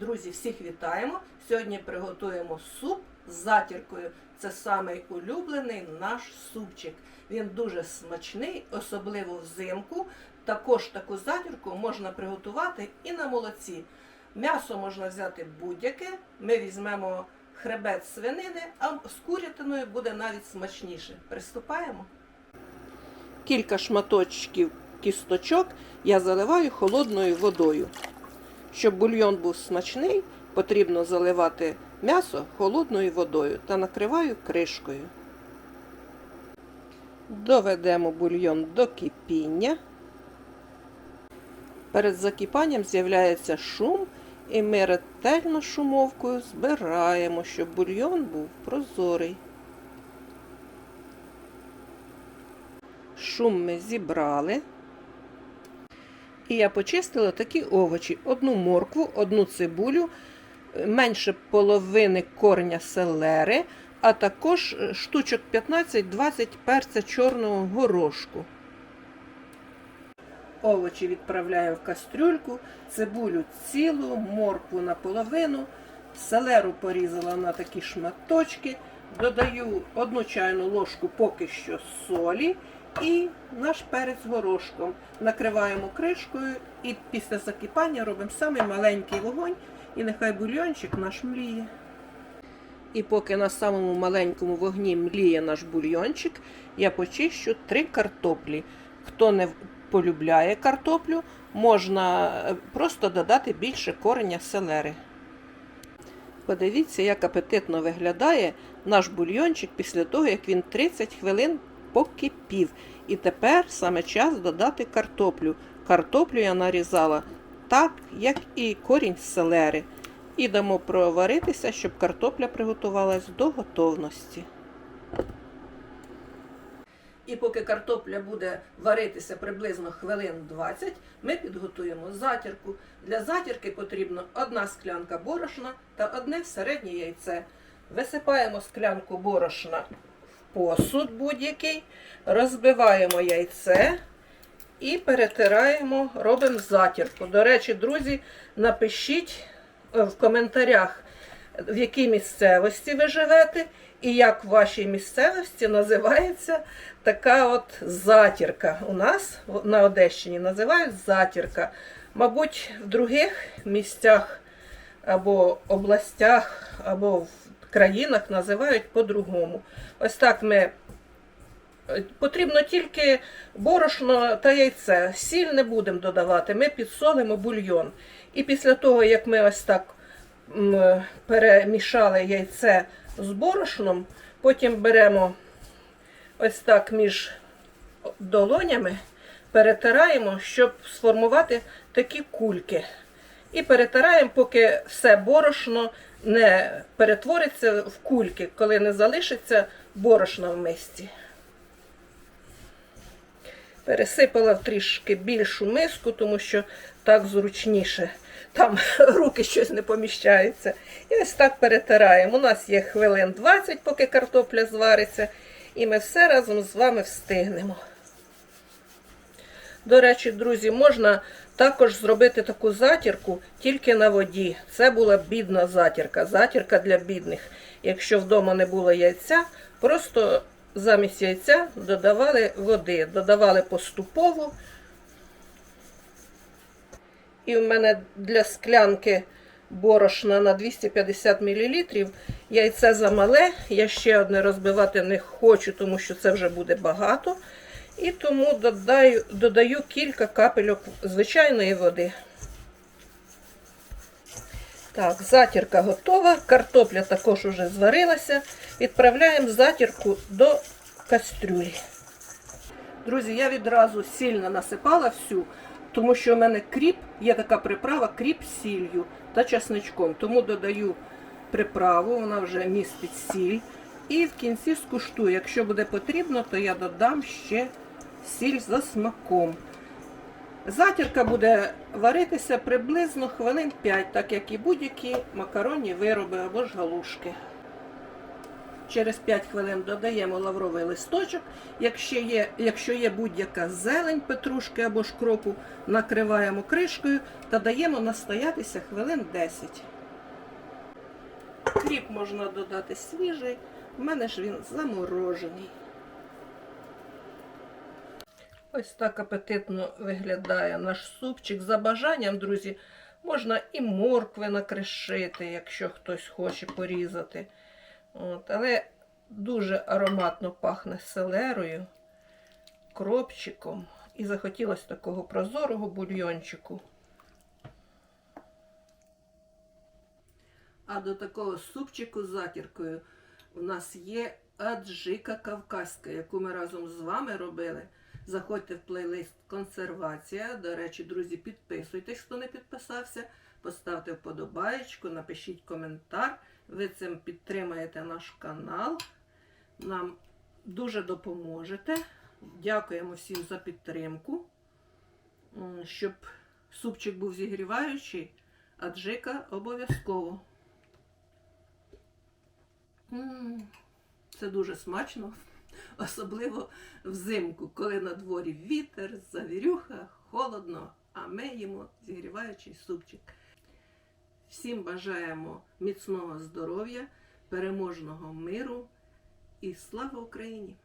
Друзі, всіх вітаємо! Сьогодні приготуємо суп з затіркою. Це самий улюблений наш супчик. Він дуже смачний, особливо взимку. Також таку затірку можна приготувати і на молоці. М'ясо можна взяти будь-яке. Ми візьмемо хребет свинини, а з курятиною буде навіть смачніше. Приступаємо. Кілька шматочків кісточок я заливаю холодною водою. Щоб бульйон був смачний, потрібно заливати м'ясо холодною водою та накриваю кришкою. Доведемо бульйон до кипіння. Перед закипанням з'являється шум, і ми ретельно шумовкою збираємо, щоб бульйон був прозорий. Шум ми зібрали. І я почистила такі овочі: одну моркву, одну цибулю, менше половини корня селери, а також штучок 15-20 перця чорного горошку. Овочі відправляю в кастрюльку, цибулю цілу, моркву наполовину, селеру порізала на такі шматочки, додаю одну чайну ложку поки що солі і наш перець горошком. Накриваємо кришкою і після закипання робимо самий маленький вогонь, і нехай бульйончик наш мліє. І поки на самому маленькому вогні мліє наш бульйончик, я почищу три картоплі. Хто не полюбляє картоплю, можна просто додати більше кореня селери. Подивіться, як апетитно виглядає наш бульйончик після того, як він 30 хвилин покипів. І тепер саме час додати картоплю. Картоплю я нарізала так, як і корінь селери. І дамо проваритися, щоб картопля приготувалась до готовності. І поки картопля буде варитися приблизно хвилин 20, ми підготуємо затірку. Для затірки потрібно одна склянка борошна та одне середнє яйце. Висипаємо склянку борошна посуд будь-який, розбиваємо яйце і перетираємо, робимо затірку. До речі, друзі, напишіть в коментарях, в якій місцевості ви живете, і як в вашій місцевості називається така от затірка. У нас на Одещині називають затірка. Мабуть, в других місцях або областях, або в країнах називають по-другому. Ось так ми. Потрібно тільки борошно та яйце. Сіль не будемо додавати, ми підсолимо бульйон. І після того, як ми ось так перемішали яйце з борошном, потім беремо ось так між долонями, перетираємо, щоб сформувати такі кульки. І перетираємо, поки все борошно не перетвориться в кульки, коли не залишиться борошна в мисці. Пересипала в трішки більшу миску, тому що так зручніше. Там руки щось не поміщаються. І ось так перетираємо. У нас є хвилин 20, поки картопля звариться, і ми все разом з вами встигнемо. До речі, друзі, можна також зробити таку затірку тільки на воді. Це була бідна затірка, затірка для бідних. Якщо вдома не було яйця, просто замість яйця додавали води, додавали поступово. І в мене для склянки борошна на 250 мл. Яйце замале. Я ще одне розбивати не хочу, тому що це вже буде багато. І тому додаю, додаю кілька капельок звичайної води. Так, затірка готова. Картопля також уже зварилася. Відправляємо затірку до кастрюлі. Друзі, я відразу сильно насипала всю, тому що в мене кріп, є така приправа, кріп з сіллю та часничком. Тому додаю приправу, вона вже містить сіль. І в кінці скуштую. Якщо буде потрібно, то я додам ще сіль за смаком. Затірка буде варитися приблизно хвилин 5, так як і будь-які макаронні вироби або ж галушки. Через 5 хвилин додаємо лавровий листочок. Якщо є, якщо є будь-яка зелень, петрушки або шкропу, накриваємо кришкою та даємо настоятися хвилин 10. Кріп можна додати свіжий, в мене ж він заморожений. Ось так апетитно виглядає наш супчик. За бажанням, друзі, можна і моркви накришити, якщо хтось хоче порізати. От, але дуже ароматно пахне селерою, кропчиком. І захотілося такого прозорого бульйончику. А до такого супчику з затіркою у нас є аджика кавказька, яку ми разом з вами робили. Заходьте в плейлист Консервація. До речі, друзі, підписуйтесь, хто не підписався. Поставте вподобаєчку, напишіть коментар. Ви цим підтримаєте наш канал. Нам дуже допоможете. Дякуємо всім за підтримку. Щоб супчик був зігріваючий, аджика обов'язково. Це дуже смачно, особливо взимку, коли на дворі вітер, завірюха, холодно, а ми їмо зігріваючий супчик. Всім бажаємо міцного здоров'я, переможного миру і слава Україні!